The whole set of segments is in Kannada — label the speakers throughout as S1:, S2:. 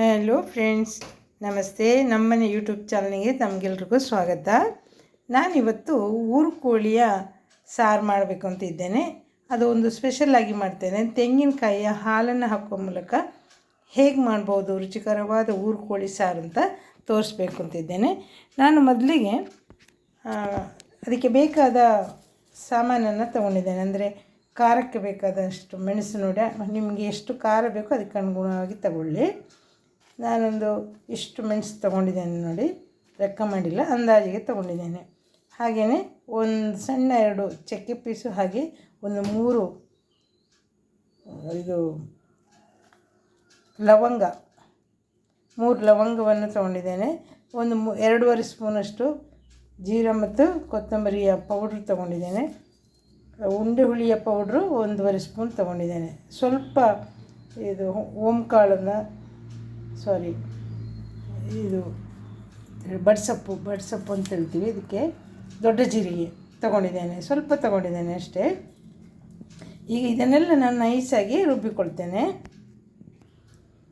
S1: ಹಲೋ ಫ್ರೆಂಡ್ಸ್ ನಮಸ್ತೆ. ನಮ್ಮನೆ ಯೂಟ್ಯೂಬ್ ಚಾನಲ್ಗೆ ತಮಗೆಲ್ರಿಗೂ ಸ್ವಾಗತ. ನಾನಿವತ್ತು ಊರು ಕೋಳಿಯ ಸಾರು ಮಾಡಬೇಕು ಅಂತ ಇದ್ದೇನೆ. ಅದು ಒಂದು ಸ್ಪೆಷಲ್ಲಾಗಿ ಮಾಡ್ತೇನೆ. ತೆಂಗಿನಕಾಯಿಯ ಹಾಲನ್ನು ಹಾಕೋ ಮೂಲಕ ಹೇಗೆ ಮಾಡ್ಬೋದು ರುಚಿಕರವಾದ ಊರು ಕೋಳಿ ಸಾರು ಅಂತ ತೋರಿಸ್ಬೇಕು ಅಂತಿದ್ದೇನೆ ನಾನು ಮೊದಲಿಗೆ ಅದಕ್ಕೆ ಬೇಕಾದ ಸಾಮಾನನ್ನು ತೊಗೊಂಡಿದ್ದೇನೆ. ಅಂದರೆ ಖಾರಕ್ಕೆ ಬೇಕಾದಷ್ಟು ಮೆಣಸು ನೋಡಿ, ನಿಮಗೆ ಎಷ್ಟು ಖಾರ ಬೇಕೋ ಅದಕ್ಕೆ ಅನುಗುಣವಾಗಿ ತಗೊಳ್ಳಿ. ನಾನೊಂದು ಇಷ್ಟು ಮೆಣಸು ತೊಗೊಂಡಿದ್ದೇನೆ ನೋಡಿ ಲೆಕ್ಕ ಮಾಡಿಲ್ಲ ಅಂದಾಜಿಗೆ ತೊಗೊಂಡಿದ್ದೇನೆ. ಹಾಗೆಯೇ ಒಂದು ಸಣ್ಣ ಎರಡು ಚಕ್ಕೆ ಪೀಸು, ಹಾಗೆ ಒಂದು ಮೂರು, ಇದು ಲವಂಗ, ಮೂರು ಲವಂಗವನ್ನು ತೊಗೊಂಡಿದ್ದೇನೆ. ಒಂದು ಮೂ, ಎರಡೂವರೆ ಸ್ಪೂನಷ್ಟು ಜೀರ ಮತ್ತು ಕೊತ್ತಂಬರಿಯ ಪೌಡ್ರ್ ತೊಗೊಂಡಿದ್ದೇನೆ. ಉಂಡೆ ಹುಳಿಯ ಪೌಡ್ರು ಒಂದೂವರೆ ಸ್ಪೂನ್ ತೊಗೊಂಡಿದ್ದೇನೆ. ಸ್ವಲ್ಪ ಇದು ಓಂಕಾಳನ್ನು ಸಾರಿ. ಇದು ಬಡ್ಸಪ್ಪು ಬಡ್ಸಪ್ಪು ಅಂತ ಹೇಳ್ತೀವಿ. ಇದಕ್ಕೆ ದೊಡ್ಡ ಜೀರಿಗೆ ತೊಗೊಂಡಿದ್ದೇನೆ. ಸ್ವಲ್ಪ ತೊಗೊಂಡಿದ್ದೇನೆ ಅಷ್ಟೇ. ಈಗ ಇದನ್ನೆಲ್ಲ ನಾನು ನೈಸಾಗಿ ರುಬ್ಬಿಕೊಳ್ತೇನೆ.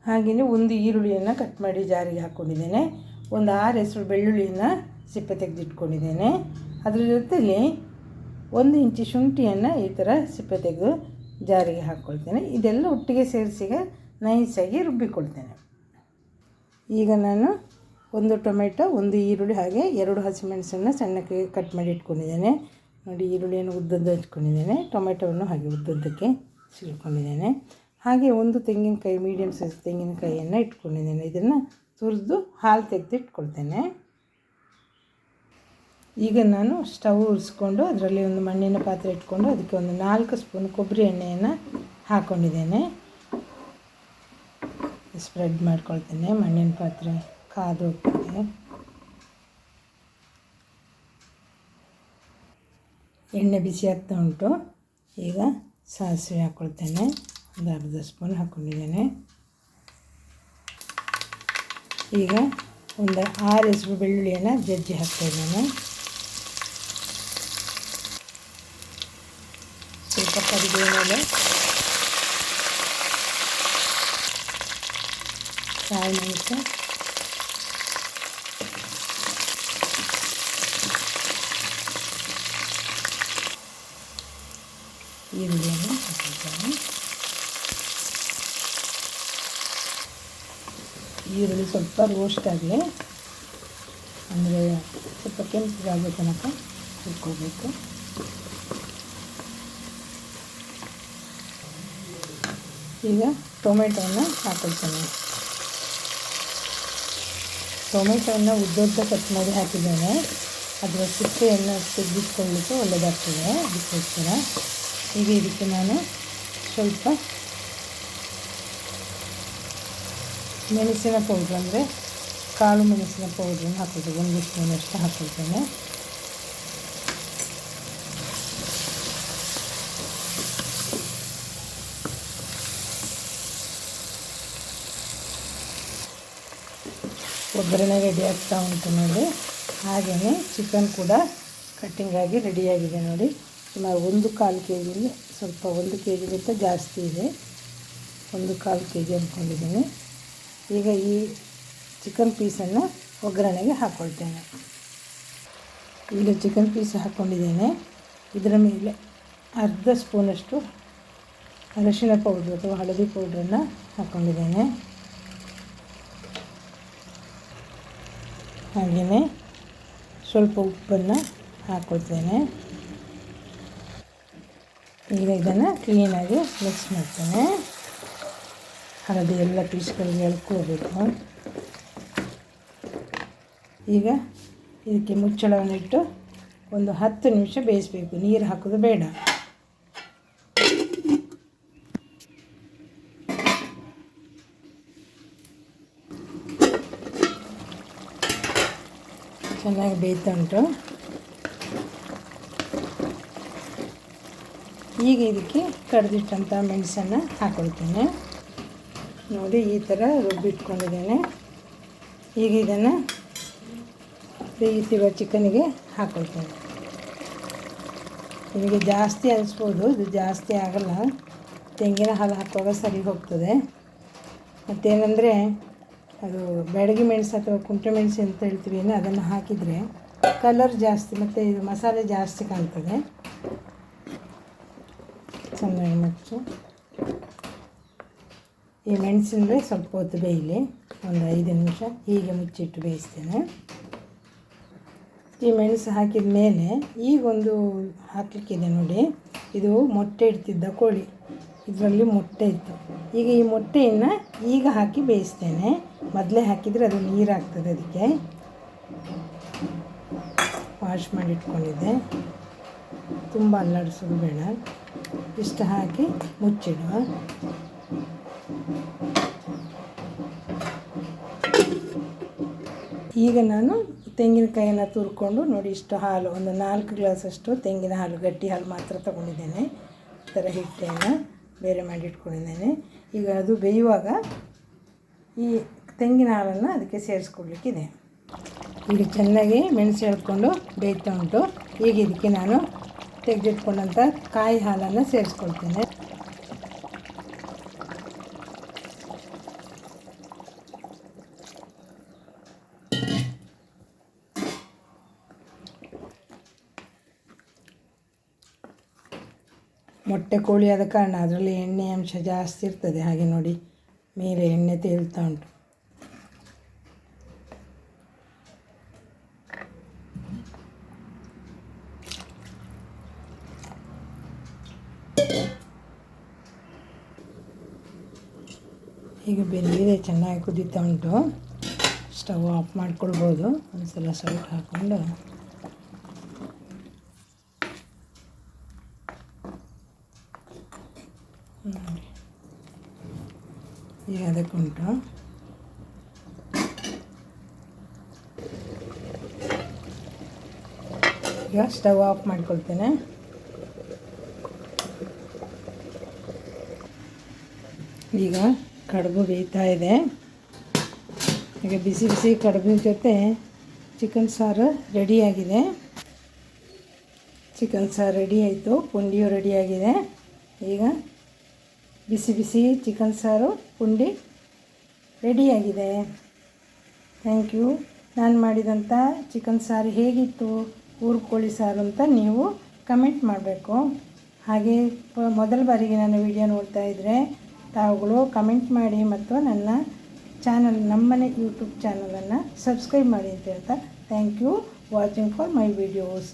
S1: ಹಾಗೆಯೇ ಒಂದು ಈರುಳ್ಳಿಯನ್ನು ಕಟ್ ಮಾಡಿ ಜಾರಿಗೆ ಹಾಕ್ಕೊಂಡಿದ್ದೇನೆ ಒಂದು ಆರು ಹೆಸರು ಬೆಳ್ಳುಳ್ಳಿಯನ್ನು ಸಿಪ್ಪೆ ತೆಗೆದಿಟ್ಕೊಂಡಿದ್ದೇನೆ. ಅದ್ರ ಜೊತೆಯಲ್ಲಿ ಒಂದು ಇಂಚು ಶುಂಠಿಯನ್ನು ಈ ಥರ ಸಿಪ್ಪೆ ತೆಗೆದು ಜಾರಿಗೆ ಹಾಕ್ಕೊಳ್ತೇನೆ ಇದೆಲ್ಲ ಒಟ್ಟಿಗೆ ಸೇರಿಸಿಗ ನೈಸಾಗಿ ರುಬ್ಬಿಕೊಳ್ತೇನೆ. ಈಗ ನಾನು ಒಂದು ಟೊಮೆಟೊ, ಒಂದು ಈರುಳ್ಳಿ ಹಾಗೆ ಎರಡು ಹಸಿಮೆಣಸನ್ನು ಸಣ್ಣಕ್ಕೆ ಕಟ್ ಮಾಡಿ ಇಟ್ಕೊಂಡಿದ್ದೇನೆ. ನೋಡಿ, ಈರುಳ್ಳಿಯನ್ನು ಉದ್ದದ್ದು ಹಚ್ಕೊಂಡಿದ್ದೇನೆ ಟೊಮೆಟೊವನ್ನು ಹಾಗೆ ಉದ್ದದ್ದಕ್ಕೆ ಸಿಲ್ಕೊಂಡಿದ್ದೇನೆ ಹಾಗೆ ಒಂದು ತೆಂಗಿನಕಾಯಿ ಮೀಡಿಯಮ್ ಸೈಜ್ ತೆಂಗಿನಕಾಯಿಯನ್ನು ಇಟ್ಕೊಂಡಿದ್ದೇನೆ. ಇದನ್ನು ತುರಿದು ಹಾಲು ತೆಗೆದು ಇಟ್ಕೊಳ್ತೇನೆ ಈಗ ನಾನು ಸ್ಟವ್ ಉರಿಸ್ಕೊಂಡು ಅದರಲ್ಲಿ ಒಂದು ಮಣ್ಣಿನ ಪಾತ್ರೆ ಇಟ್ಕೊಂಡು ಅದಕ್ಕೆ ಒಂದು ನಾಲ್ಕು ಸ್ಪೂನ್ ಕೊಬ್ಬರಿ ಎಣ್ಣೆಯನ್ನು ಹಾಕ್ಕೊಂಡಿದ್ದೇನೆ ಸ್ಪ್ರೆಡ್ ಮಾಡ್ಕೊಳ್ತೇನೆ, ಮಣ್ಣಿನ ಪಾತ್ರೆ ಕಾದು ಹೋಗ್ತದೆ. ಎಣ್ಣೆ ಬಿಸಿ ಆಗ್ತಾ ಉಂಟು, ಈಗ ಸಾಸಿವೆ ಹಾಕ್ಕೊಳ್ತೇನೆ ಒಂದು ಅರ್ಧ ಸ್ಪೂನ್ ಹಾಕ್ಕೊಂಡಿದ್ದೇನೆ ಈಗ ಒಂದು ಆರು ಹೆಸರು ಬೆಳ್ಳುಳ್ಳಿಯನ್ನು ಜಜ್ಜಿ ಹಾಕ್ತಾಯಿದ್ದೇನೆ ಸ್ವಲ್ಪ ಕರಿಬೇವು ಮೇಲೆ ಕಾಯಿ ಮೆಣಸು ಈರುಳ್ಳಿಯನ್ನು ಹಾಕಿದ್ದೇನೆ ಈರುಳ್ಳಿ ಸ್ವಲ್ಪ ರೋಸ್ಟ್ ಆಗಲಿ ಅಂದರೆ ಸ್ವಲ್ಪ ಕೆಂಪಗಾಗೋ ತನಕ ಹುರ್ಕೋಬೇಕು ಈಗ ಟೊಮೆಟೊವನ್ನು ಹಾಕೊಳ್ತೇನೆ. ಟೊಮೆಟೊವನ್ನು ಉದ್ದುದ್ದ ಕಟ್ ಮಾಡಿ ಹಾಕಿದ್ದೇನೆ. ಅದರ ಸಿಪ್ಪೆಯನ್ನು ತೆಗೆದಿಟ್ಕೊಳ್ಳಿಕ್ಕೆ ಒಳ್ಳೆಯದಾಗ್ತದೆ ಅದಕ್ಕೋಸ್ಕರ. ಈಗ ಇದಕ್ಕೆ ನಾನು ಸ್ವಲ್ಪ ಮೆಣಸಿನ ಪೌಡ್ರ್ ಅಂದರೆ ಕಾಳು ಮೆಣಸಿನ ಪೌಡ್ರನ್ನು ಹಾಕೋದು. ಒಂದು ಸ್ಪೂನಷ್ಟು ಹಾಕೊಳ್ತೇನೆ ಒಗ್ಗರಣೆ ರೆಡಿ ಆಗ್ತಾ ಉಂಟು ನೋಡಿ. ಹಾಗೆಯೇ ಚಿಕನ್ ಕೂಡ ಕಟ್ಟಿಂಗಾಗಿ ರೆಡಿಯಾಗಿದೆ ನೋಡಿ. ಸುಮಾರು ಒಂದು ಕಾಲು ಕೆ ಜಿಲಿ ಸ್ವಲ್ಪ ಒಂದು ಕೆ ಜಿಗಿಂತ ಜಾಸ್ತಿ ಇದೆ. ಒಂದು ಕಾಲು ಕೆ ಜಿ ಅಂದ್ಕೊಂಡಿದ್ದೀನಿ ಈಗ ಈ ಚಿಕನ್ ಪೀಸನ್ನು ಒಗ್ಗರಣೆಗೆ ಹಾಕ್ಕೊಳ್ತೇನೆ ಈಗ ಚಿಕನ್ ಪೀಸ್ ಹಾಕ್ಕೊಂಡಿದ್ದೇನೆ ಇದರ ಮೇಲೆ ಅರ್ಧ ಸ್ಪೂನಷ್ಟು ಅರಶಿನ ಪೌಡ್ರ್ ಅಥವಾ ಹಳದಿ ಪೌಡ್ರನ್ನು ಹಾಕ್ಕೊಂಡಿದ್ದೇನೆ ಹಾಗೆಯೇ ಸ್ವಲ್ಪ ಉಪ್ಪನ್ನು ಹಾಕ್ಕೊಳ್ತೇನೆ ಈಗ ಇದನ್ನು ಕ್ಲೀನಾಗಿ ಮಿಕ್ಸ್ ಮಾಡ್ತೇನೆ. ಹಳದಿ ಎಲ್ಲ ಪೀಸ್ಗಳಿಗೆ ಎಳ್ಕೋಬೇಕು. ಈಗ ಇದಕ್ಕೆ ಮುಚ್ಚಳವನ್ನು ಇಟ್ಟು ಒಂದು ಹತ್ತು ನಿಮಿಷ ಬೇಯಿಸಬೇಕು. ನೀರು ಹಾಕೋದು ಬೇಡ. ಚೆನ್ನಾಗಿ ಬೇಯ್ತಾ ಉಂಟು. ಈಗ ಇದಕ್ಕೆ ಕಡ್ದಿಟ್ಟಂಥ ಮೆಣಸನ್ನು ಹಾಕೊಳ್ತೇನೆ. ನೋಡಿ, ಈ ಥರ ರುಬ್ಬಿಟ್ಕೊಂಡಿದ್ದೇನೆ. ಈಗ ಇದನ್ನು ಬೇಯುತ್ತಿರುವ ಚಿಕನಿಗೆ ಹಾಕೊಳ್ತೇನೆ. ನಿಮಗೆ ಜಾಸ್ತಿ ಅನಿಸ್ಬೋದು ಇದು ಜಾಸ್ತಿ ಆಗಲ್ಲ. ತೆಂಗಿನ ಹಾಲು ಹಾಕುವಾಗ ಸರಿ ಹೋಗ್ತದೆ. ಮತ್ತೇನೆಂದರೆ ಅದು ಬೆಳಗ್ಗೆ ಮೆಣಸು ಅಥವಾ ಕುಂಟೆ ಮೆಣಸು ಅಂತ ಹೇಳ್ತೀವಿ ಏನೋ ಅದನ್ನು ಹಾಕಿದರೆ ಕಲರ್ ಜಾಸ್ತಿ ಮತ್ತು ಇದು ಮಸಾಲೆ ಜಾಸ್ತಿ ಕಾಣ್ತದೆ. ಚೆನ್ನಾಗಿ ಮುಚ್ಚು. ಈ ಮೆಣಸಿನಲ್ಲಿ ಸ್ವಲ್ಪ ಹೊತ್ತು ಬೇಯಲಿ, ಒಂದು ಐದು ನಿಮಿಷ ಹೀಗೆ ಮುಚ್ಚಿಟ್ಟು ಬೇಯಿಸ್ತೇನೆ. ಈ ಮೆಣಸು ಹಾಕಿದ ಮೇಲೆ ಈಗೊಂದು ಹಾಕಲಿಕ್ಕಿದೆ ನೋಡಿ, ಇದು ಮೊಟ್ಟೆ ಇಡ್ತಿದ್ದ ಕೋಳಿ. ಇದರಲ್ಲಿ ಮೊಟ್ಟೆ ಇತ್ತು. ಈಗ ಈ ಮೊಟ್ಟೆಯನ್ನು ಈಗ ಹಾಕಿ ಬೇಯಿಸ್ತೇನೆ. ಮೊದಲೇ ಹಾಕಿದರೆ ಅದು ನೀರಾಗ್ತದೆ ಅದಕ್ಕೆ. ವಾಶ್ ಮಾಡಿ ಇಟ್ಕೊಂಡಿದ್ದೆ ತುಂಬ ಅಲ್ಲಾಡಿಸೋದು ಬೇಡ ಇಷ್ಟು ಹಾಕಿ ಮುಚ್ಚಿಡುವ ಈಗ ನಾನು ತೆಂಗಿನಕಾಯಿಯನ್ನು ತುರ್ಕೊಂಡು ನೋಡಿ ಇಷ್ಟು ಹಾಲು. ಒಂದು ನಾಲ್ಕು ಗ್ಲಾಸಷ್ಟು ತೆಂಗಿನ ಹಾಲು, ಗಟ್ಟಿ ಹಾಲು ಮಾತ್ರ ತಗೊಂಡಿದ್ದೇನೆ. ಈ ಥರ ಹಿಟ್ಟನ್ನು ಬೇರೆ ಮಾಡಿಟ್ಕೊಂಡಿದ್ದೇನೆ. ಈಗ ಅದು ಬೇಯುವಾಗ ಈ ತೆಂಗಿನ ಹಾಲನ್ನು ಅದಕ್ಕೆ ಸೇರಿಸ್ಕೊಡ್ಲಿಕ್ಕಿದೆ. ಈಗ ಚೆನ್ನಾಗಿ ಮೆಣಸು ಎಳ್ಕೊಂಡು ಬೇಯ್ತಾ ಉಂಟು. ಈಗ ಇದಕ್ಕೆ ನಾನು ತೆಗೆದಿಟ್ಕೊಂಡಂಥ ಕಾಯಿ ಹಾಲನ್ನು ಸೇರಿಸ್ಕೊಳ್ತೇನೆ. ಮೊಟ್ಟೆ ಕೋಳಿ ಆದ ಕಾರಣ ಅದರಲ್ಲಿ ಎಣ್ಣೆ ಅಂಶ ಜಾಸ್ತಿ ಇರ್ತದೆ. ಹಾಗೆ ನೋಡಿ, ಮೇಲೆ ಎಣ್ಣೆ ತೇಲ್ತಾ ಉಂಟು. ಈಗ ಬೆಂದಿದೆ, ಚೆನ್ನಾಗಿ ಕುದೀತಾ ಉಂಟು. ಸ್ಟವ್ ಆಫ್ ಮಾಡ್ಕೊಳ್ಬೋದು. ಒಂದು ಸಲ ಸೌಟ್ ಹಾಕ್ಕೊಂಡು ಈಗ ಅದಕ್ಕುಂಟು ಈಗ ಸ್ಟವ್ ಆಫ್ ಮಾಡ್ಕೊಳ್ತೇನೆ. ಈಗ ಕಡುಬು ಬೇಯ್ತಾ ಇದೆ. ಈಗ ಬಿಸಿ ಬಿಸಿ ಕಡುಬಿನ ಜೊತೆ ಚಿಕನ್ ಸಾರು ರೆಡಿಯಾಗಿದೆ. ಚಿಕನ್ ಸಾರು ರೆಡಿ ಆಯಿತು. ಪುಂಡಿಯು ರೆಡಿಯಾಗಿದೆ. ಈಗ ಬಿಸಿ ಬಿಸಿ ಚಿಕನ್ ಸಾರು ಪುಂಡಿ ರೆಡಿಯಾಗಿದೆ. ಥ್ಯಾಂಕ್ ಯು ನಾನು ಮಾಡಿದಂಥ ಚಿಕನ್ ಸಾರು ಹೇಗಿತ್ತು, ಊರು ಕೋಳಿ ಸಾರು ಅಂತ ನೀವು ಕಮೆಂಟ್ ಮಾಡಬೇಕು. ಹಾಗೆ ಮೊದಲ ಬಾರಿಗೆ ನನ್ನ ವಿಡಿಯೋ ನೋಡ್ತಾ ಇದ್ದರೆ ತಾವುಗಳು ಕಮೆಂಟ್ ಮಾಡಿ ಮತ್ತು ನನ್ನ ಚಾನಲ್ ನಮ್ಮನೆ ಯೂಟ್ಯೂಬ್ ಚಾನಲನ್ನು ಸಬ್ಸ್ಕ್ರೈಬ್ ಮಾಡಿ ಅಂತ ಹೇಳ್ತಾ thank you watching for my videos